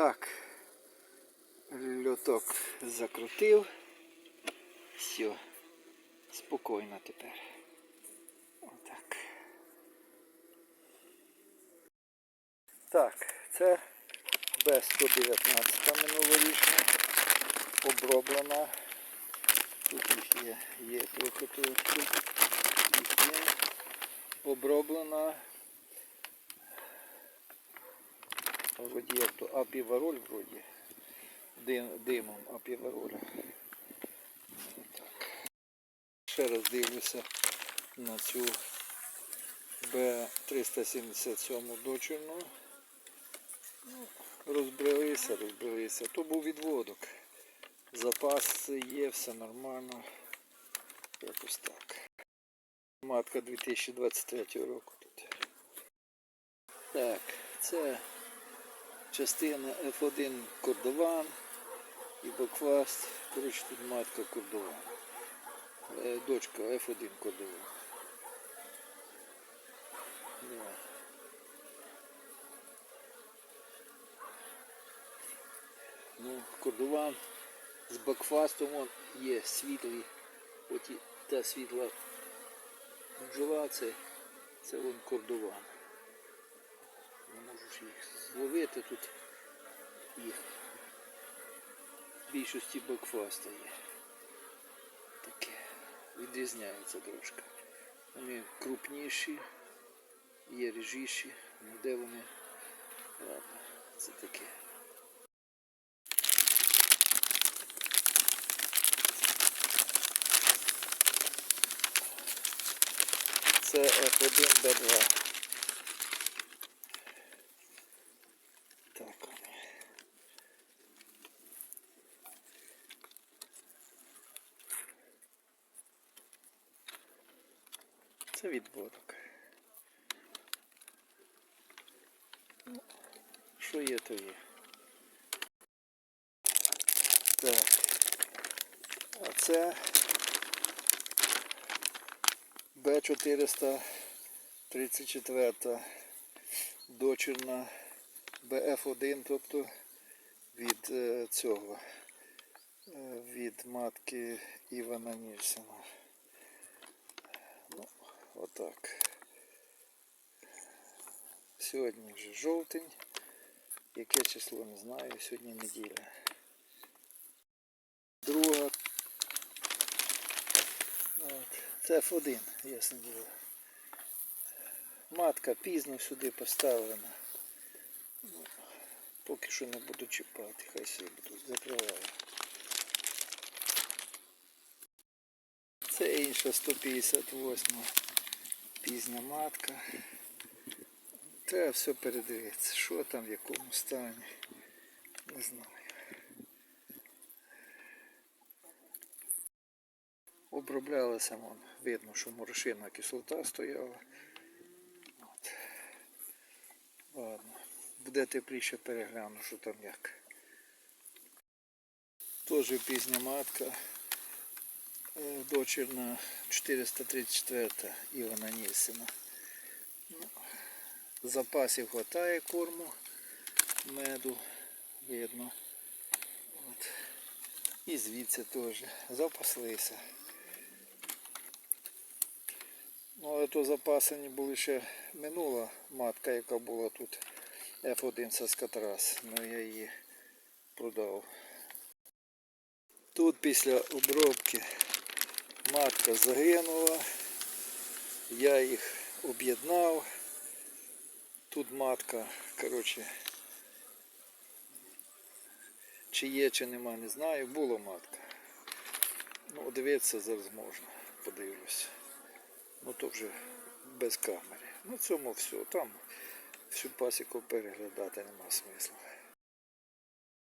Так, льоток закрутив. Все, спокійно тепер. Отак. Так, це Б-119 минулорічна, оброблена. Тут їх є, є трохи тут. Їх є. Оброблена. Вроді як то апівароль вроді. Дим, димом апівароля. Ще раз дивлюся на цю Б377 дочерну. Ну, розбрелися, розбрелися. То був відводок. Запас є, все нормально. Якось так. Матка 2023 року тут. Так, це частина F1 кордован і бакфаст. Коротше, тут матка кордован. Е, Дочка F1 кордован. Ну, кордован з бакфастом он є світлий. От та світла бджола це, це вон кордован. Не можу ж їх зловити тут їх. В більшості бакфаста є. Таке. Відрізняється трошки. Вони крупніші, є ріжіші, ну де вони. Ладно, це таке. Це F1 B2. Так. Це відводок. Ну, Що є, то є. Так. А це Б434 дочерна БФ1, тобто від е, цього, е, від матки Івана Нільсена. Отак. Сьогодні вже жовтень. Яке число не знаю, сьогодні неділя. Друга. От. Це F1, ясне діло. Матка пізно сюди поставлена. Поки що не буду чіпати, хай собі тут закриваю. Це інша 158 пізня матка. Треба все передивитися, що там, в якому стані. Не знаю. Оброблялася, вон, видно, що морошина кислота стояла. От. Ладно. Буде тепліше перегляну, що там як. Теж пізня матка. Е, Дочерна 434 Івана Нільсена. Ну, запасів хватає корму, меду, видно. От. І звідси теж запаслися. Ну, але то запасані були ще минула матка, яка була тут F1 Саскатрас. Ну я її продав. Тут після обробки матка загинула. Я їх об'єднав. Тут матка, коротше, чи є, чи нема, не знаю. Була матка. Ну, дивитися зараз можна, подивлюся. Ну то вже без камери. Ну цьому все. Там всю пасіку переглядати нема смислу.